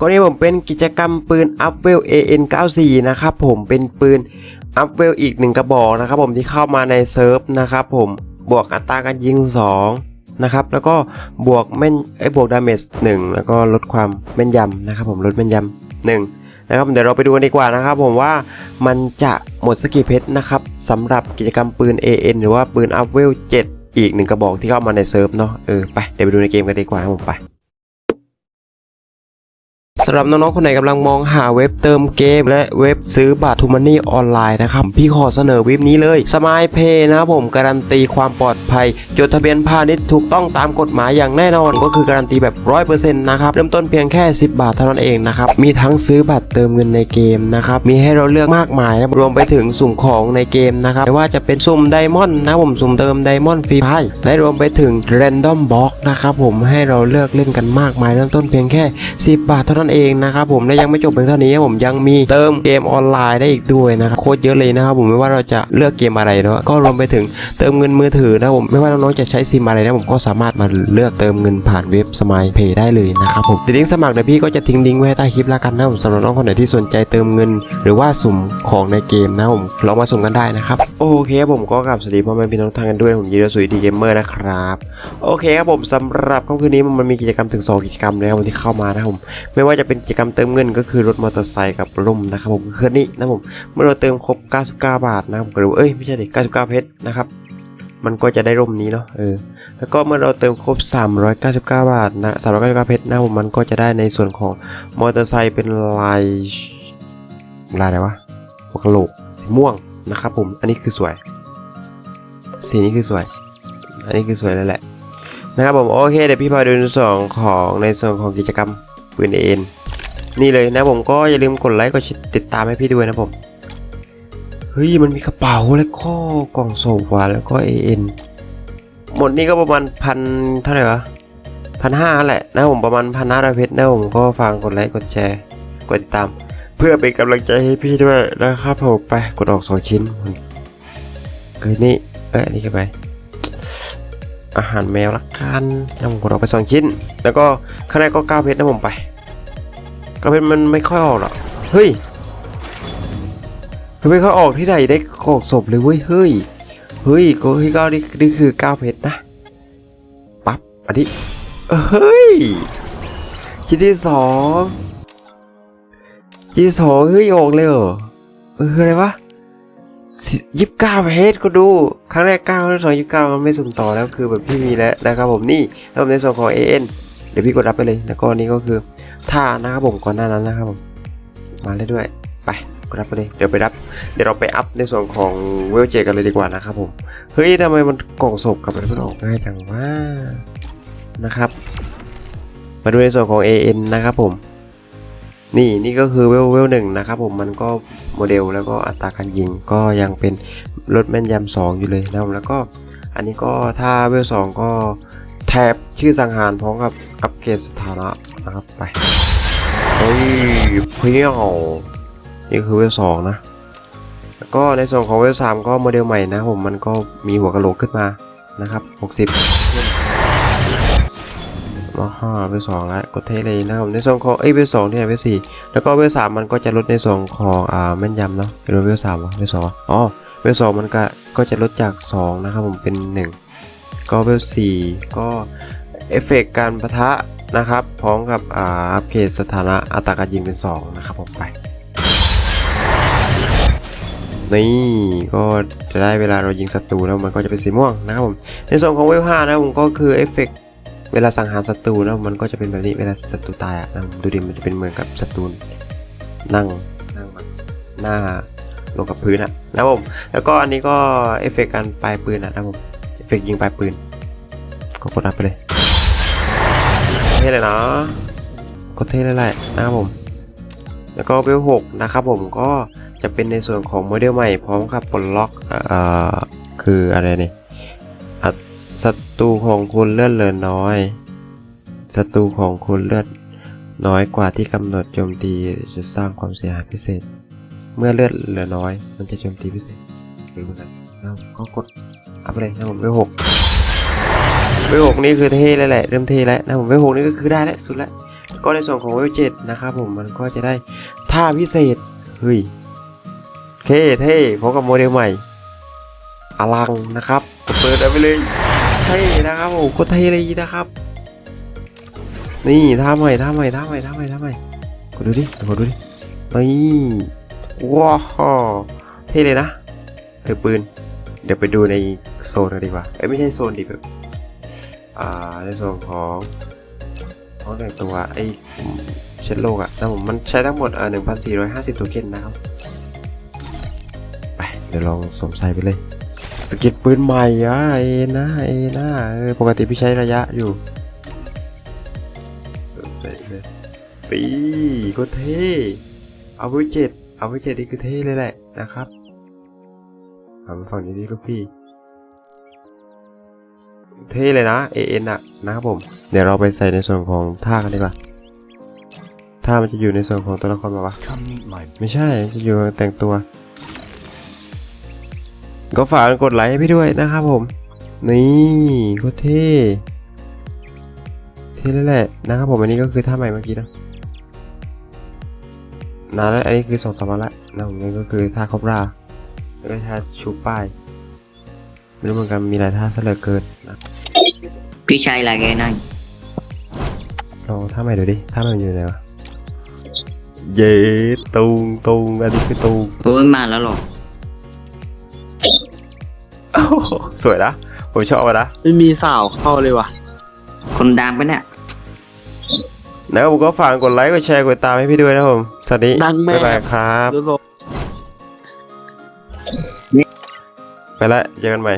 ก็นี่ผมเป็นกิจกรรมปืนอัพเวล AN94 นะครับผมเป็นปืนอัพเวลอีกหนึ่งกระบอกนะครับผมที่เข้ามาในเซิร์ฟนะครับผมบวกอัตราการยิง 2 นะครับ แล้วก็บวกแม่นไอ้บวกดาเมจ1แล้วก็ลดความแม่นยำนะครับผมลดแม่นยำ1นะครับเดี๋ยวเราไปดูกันดีกว่านะครับผมว่ามันจะหมดสกกี่เพชรนะครับสำหรับกิจกรรมปืน AN หรือว่าปืนอัพเวล7อีกหนึ่งกระบอกที่เข้ามาในเซิร์ฟเนาะเออไปเดี๋ยวไปดูในเกมกันดีกว่าครับผมไป สำหรับน้องๆ คนไหนกำลังมองหาเว็บเติมเกม และเว็บซื้อบัตรทูมันนี่ออนไลน์นะครับ พี่ขอเสนอเว็บนี้เลยสมายเพย์นะครับผม การันตีความปลอดภัย จดทะเบียนพาณิชย์ถูกต้องตามกฎหมายอย่างแน่นอนก็คือการันตีแบบ 100%นะครับ เริ่มต้นเพียงแค่ 10 บาทเท่านั้นเองนะครับ มีทั้งซื้อบัตรเติมเงินในเกมนะครับ มีให้เราเลือกมากมายนะรวมไปถึงสุ่มของในเกมนะครับไม่ว่าจะเป็นสุ่มไดมอนด์นะผมสุ่มเติมไดมอนด์ฟรีไพ่และรวมไปถึง Random Box นะครับผมให้เราเลือกเล่นกันมากมายเริ่มต้นเพียงแค่ 10 บาทเท่านั้นเองนะครับผมและยังไม่จบเพียงเท่านี้ผมยังมีเติมเกมออนไลน์ได้อีกด้วยนะครับโคตรเยอะเลยนะครับผมไม่ว่าเราจะเลือกเกมอะไรเนาะก็รวมไปถึงเติมเงินมือถือนะผมไม่ว่าน้องๆจะใช้ซิมอะไรนะผมก็สามารถมาเลือกเติมเงินผ่านเว็บสมายเพย์ได้เลยนะครับผมเดี๋ยวลิงก์สมัครเดี๋ยวพี่ก็จะทิ้งลิงก์ไว้ใต้คลิปแล้วกันนะผมสำหรับน้องคนไหนที่สนใจเติมเงิน หรือว่าสุ่มของในเกมนะผมลองมาสุ่มกันได้นะครับโอเคครับผมก็กลับสวัสดีพ่อแม่พี่น้องทางกันด้วยผมยีรสุยดีเกมเมอร์นะครับโอเคครับผมสำหรับค่ำคืนนี้มันมีกิจกรรมถึง 2 กิจกรรมเลยครับที่เข้ามานะผมไม่ว่าจะเป็นกิจกรรมเติมเงินก็คือรถมอเตอร์ไซค์กับร่มนะครับผมคือนี่นะผมเมื่อเราเติมครบ 99 บาทนะครับหรือเอ้ยไม่ใช่ดิ99 เพชรนะครับมันก็จะได้ร่มนี้เนาะเออแล้วก็เมื่อเราเติมครบ 399 บาทนะ399 เพชรนะผมมันก็จะได้ในส่วนของมอเตอร์ไซค์เป็นลายลายอะไรวะหัวกะโหลกสีม่วงนะครับผมอันนี้คือสวยสีนี้คือสวย อันนี้คือสวยแล้วแหละนะครับผมโอเคเดี๋ยวพี่พาดูในส่วนของในส่วนของกิจกรรม ปืนเอ็นนี่เลยนะผมก็อย่าลืมกดไลค์กดติดตามให้พี่ด้วยนะผมเฮ้ยมันมีกระเป๋าแล้วก็กล่องโซฟาแล้วก็เอ็นหมดนี่ก็ประมาณพันเท่าไหร่วะพันห้าแหละนะผมประมาณพันห้าร้อยเพชรนะผมก็ฟังกดไลค์กดแชร์กดติดตาม เพื่อเป็นกำลังใจให้พี่ด้วยนะครับผมไปกดออกสองชิ้นเกิดนี่เอ้ยอันนี่กันไป อาหารแมวละกันนะผมกดออกไปสองชิ้น แล้วก็ข้างในก็ก้าเพชรนะผมไปก้าเพชรมันไม่ค่อยออกหรอกเฮ้ยคือไม่ค่อยออกที่ไหนได้ออกศพเลยเว้ยเฮ้ยเฮ้ยก็ที่เก้านี่นี่คือก้าเพชรนะปั๊บอันนี้เฮ้ยชิ้นที่สองชิ้นที่สองเฮ้ยออกเลยเหรอเออคืออะไรวะ ยี่สิบเก้าเพชรก็ดู ครั้งแรกเก้าครั้งที่สองยี่สิบเก้ามันไม่สุ่มต่อแล้วคือแบบพี่มีแล้วนะครับผมนี่แล้วในส่วนของ AN เดี๋ยวพี่กดรับไปเลยแล้วก็นี่ก็คือท่านะครับผมก่อนหน้านั้นนะครับผมมาเลยด้วยไปกดรับไปเลยเดี๋ยวไปรับ เดี๋ยวเราไปอัพในส่วนของเวลเจกันเลยดีกว่านะครับผมเฮ้ยทำไมมันกล่องศพกับมันออกง่ายจังว่านะครับ มาดูในส่วนของ AN นะครับผม นี่นี่ก็คือเวลเวลหนึ่งนะครับผมมันก็โมเดลแล้วก็อัตราการยิงก็ยังเป็นลดแม่นยำสองอยู่เลยนะครับแล้วก็อันนี้ก็ถ้าเวลสองก็แท็บชื่อสังหารพร้อมกับอัปเกรดสถานะนะครับไปเฮ้ยเพี้ยวนี่คือเวลสองนะแล้วก็ในส่วนของเวลสามก็โมเดลใหม่นะผมมันก็มีหัวกะโหลกขึ้นมานะครับ 60 มาห้าเวสองแล้วกดเทเลยนะครับในส่วนของเอ้ยเวสองที่ไหนเวสี่แล้วก็เวสามมันก็จะลดในส่วนของอ่าแม่นยำเนาะเป็นเวลสามวะเวสองอ๋อเวสองมันก็ก็จะลดจากสองนะครับผมเป็นหนึ่งก็เวสี่ก็เอฟเฟกต์การปะทะนะครับ พร้อมกับอ่าอัปเกรดสถานะอัตราการยิงเป็นสองนะครับผมไปนี่ก็จะได้เวลาเรายิงศัตรูแล้วมันก็จะเป็นสีม่วงนะครับผมในส่วนของเวลห้านะครับผมก็คือเอฟเฟกต์ เวลาสังหารศัตรูนะมันก็จะเป็นแบบนี้เวลาศัตรูตายอะนะดูดิมันจะเป็นเหมือนกับศัตรูนั่งนั่งแบบหน้าลงกับพื้นอะนะผมแล้วก็อันนี้ก็เอฟเฟกต์การปลายปืนอะนะผมเอฟเฟกต์ยิงปลายปืน ก็กดรับไปเลยเท่เลยเนาะกดเท่เลยแหละนะครับผม แล้วก็เวลหกนะครับผมก็จะเป็นในส่วนของโมเดลใหม่พร้อมกับปลดล็อกเอ่อคืออะไรเนี่ยศั ตรูของคุณเลือดเหลือน้อย ศัตรูของคุณเลือดน้อยกว่าที่กำหนดโจมตีจะสร้างความเสียหายพิเศษ เมื่อเลือดเหลือน้อย มันจะโจมตีพิเศษหรือมันก็กดอัพเลยนะผมเวหกเวหกนี่คือเท่แล้วแหละเริ่มเท่แล้วนะผมเวหกนี่ก็คือได้แล้วสุดแล้วก็ในส่วนของเวลเจ็ดนะครับผมมันก็จะได้ท่าพิเศษเฮ้ยเท่เท่พบกับโมเดลใหม่ อลังนะครับเปิดเอาไปเลย เท่นะครับผมโคตรเท่เลยนะครับ นี่ท่าใหม่ท่าใหม่ท่าใหม่ท่าใหม่ท่าใหม่กดดูดิกดดูดินี่ว้าวเท่เลยนะถือปืน เดี๋ยวไปดูในโซนกันดีกว่าเอ้ยไม่ใช่โซนดิแบบอ่าในโซนของของแต่งตัวไอ้เช็ดโลกอะแต่ผมมันใช้ทั้งหมดอ่า1,450โทเค็นนะครับไปเดี๋ยวลองสวมใส่ไปเลย สกิลปืนใหม่อะเอนะเอนะเออปกติพี่ใช้ระยะอยู่สวมใส่เลยปีก็เท่เอาไว้เจ็ดเอาไว้เจ็ดนี่คือเท่เลยแหละนะครับหันมาฝั่งนี้ดิลูกพี่ เท่เลยนะ AN อะนะครับผม เดี๋ยวเราไปใส่ในส่วนของท่ากันดีกว่าท่ามันจะอยู่ในส่วนของตัวละครแบบวะ Come meet my ไม่ใช่จะอยู่แต่งตัว ก็ฝากกดไลค์ให้พี่ด้วยนะครับผม นี่ก็เท่ เท่เลยแหละนะครับผมอันนี้ก็คือท่าใหม่เมื่อกี้นะนานแล้วอันนี้คือสองสามวันละนะผมนี่ก็คือท่าครบราแล้วก็ท่าชูป้ายไม่รู้เหมือนกันมีหลายท่าซะเหลือเกินนะพี่ชายอะไรแกนั่นลองท่าใหม่ดูดิท่าใหม่มันอยู่ไหนวะเย้ตุงตุงอันนี้คือตุงโอ้ยมาแล้วหรอ โอ้โหสวยนะผมชอบอะนะ ไม่มีสาวเข้าเลยว่ะ คนดังปะเนี่ยแล้วผมก็ฝากกดไลค์ กดแชร์ กดติดตามให้พี่ด้วยนะครับผม สวัสดี ดังแม่ บ๊ายบายครับรู้สึกไปละเจอกันใหม่